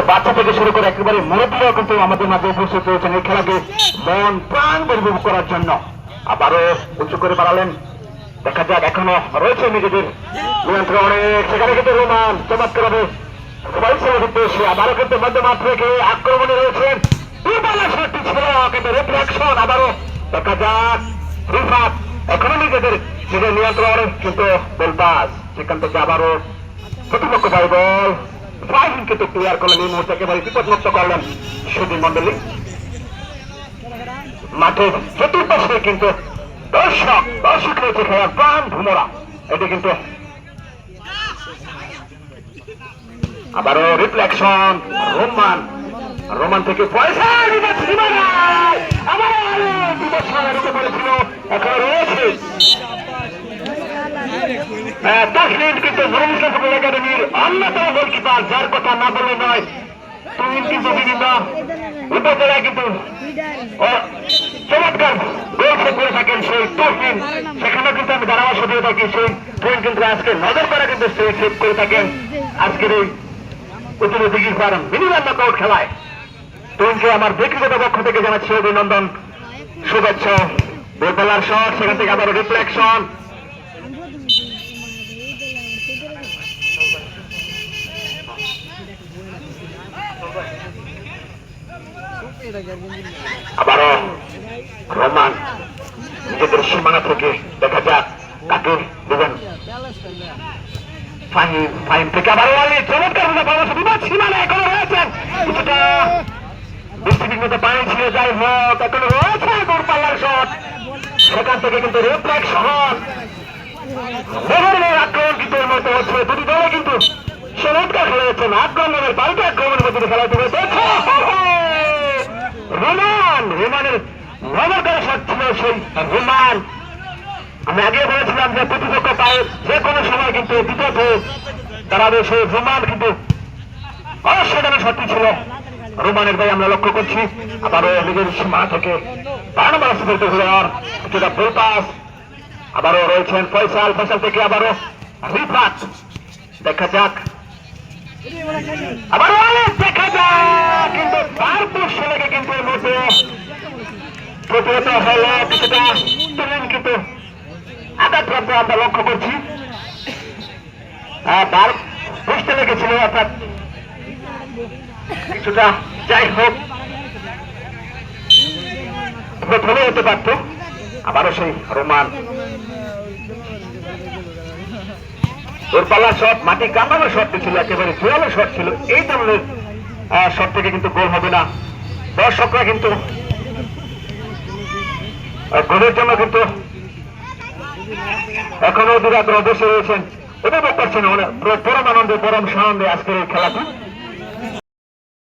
বাচ্চা থেকে শুরু করে একেবারে মুরব্বীরাও কিন্তু আমাদের মাঝে উপস্থিত হয়েছেন এই খেলাকে মন প্রাণ করে উপভোগ করার জন্য। আবারও উঁচু করে বাড়ালেন। দেখা যাক, এখনও রয়েছে নিজেদের। নিয়ন্ত্রণ অনেক, সেখানে কিন্তু রোমান চমৎকার হবে কিন্তু দেখা যাক। এখনও নিজেদের নিজের নিয়ন্ত্রণ বলবাস সেখান থেকে আবারও প্রতিপক্ষ পাই বল। ফাইন কিন্তু ক্লিয়ার করলেন, এই মুহূর্তে একেবারে বিপদমুক্ত করলেন। সুদীপ মন্ডলী মাঠের চতুর্পাশে কিন্তু দর্শক দর্শক রয়েছে খেলার প্রাণ ভুমরা। এটি কিন্তু আবারও রিফ্লেকশন রোমান রোমান থেকে পয়সা বিবাদ সীমানায় আবারও বিবাদ সীমানা দিতে পেরেছিল এখন রয়েছে হ্যাঁ, তসলিম কিন্তু ভূমিকা ফুটবল একাডেমির অন্যতম গোলকিপার, যার কথা না বললে নয় তুমি কিন্তু বিভিন্ন উপজেলায় কিন্তু চমৎকার নজর করা কিন্তু আজকের এই উত্তর দিঘির তোমাকে আমার ব্যক্তিগত পক্ষ থেকে জানাচ্ছি অভিনন্দন, শুভেচ্ছা। দোতলার শট, সেখান থেকে আবার রিফ্লেকশন আবারও রোমান নিজেদের সীমানা থেকে দেখা যাক কাকে দেবেন ফাহিম ফাহিম থেকে সেখান থেকে কিন্তু হচ্ছে দুটি খেলা আক্রমণের বাড়িতে আক্রমণের মধ্যে খেলাতে হয়েছে রোমান রোমানের নজর করা শট ছিল সেই রোমান আমি আগে বলেছিলাম যে প্রতিপক্ষ পায়ে যে কোনো সময় কিন্তু বিপদে দাঁড়াবে সেই রোমান কিন্তু অসাধারণ শক্তি ছিল। রোমানের ভাই আমরা লক্ষ্য করছি। আবারও নিজের সীমা থেকে বারবার করতে হলো আর কিছুটা ফুল পাস আবারও রয়েছেন ফয়সাল। ফয়সাল থেকে আবারও রিফাত। দেখা যাক। আবারও দেখা যাক। কিন্তু তারপর ছেলেকে কিন্তু প্রতিহত হলো কিছুটা তুলেন কিন্তু আঘাতপ্রাপ্ত আমরা লক্ষ্য করছি। তার বুঝতে লেগেছিল, অর্থাৎ কিছুটা যাই হোক। প্রথমে হতে পারত। আবারও সেই রোমান। ওর শট, মাটি কামড়ানোর শট ছিল, একেবারে জোরালো শট ছিল। এই ধরনের শট থেকে কিন্তু গোল হবে না। দর্শকরা কিন্তু গোলের জন্য কিন্তু এখনও দুরাগ্রহ বসে রয়েছেন। উপভোগ করছেন পরম আনন্দে, পরম সানন্দে আজকের এই খেলাটি।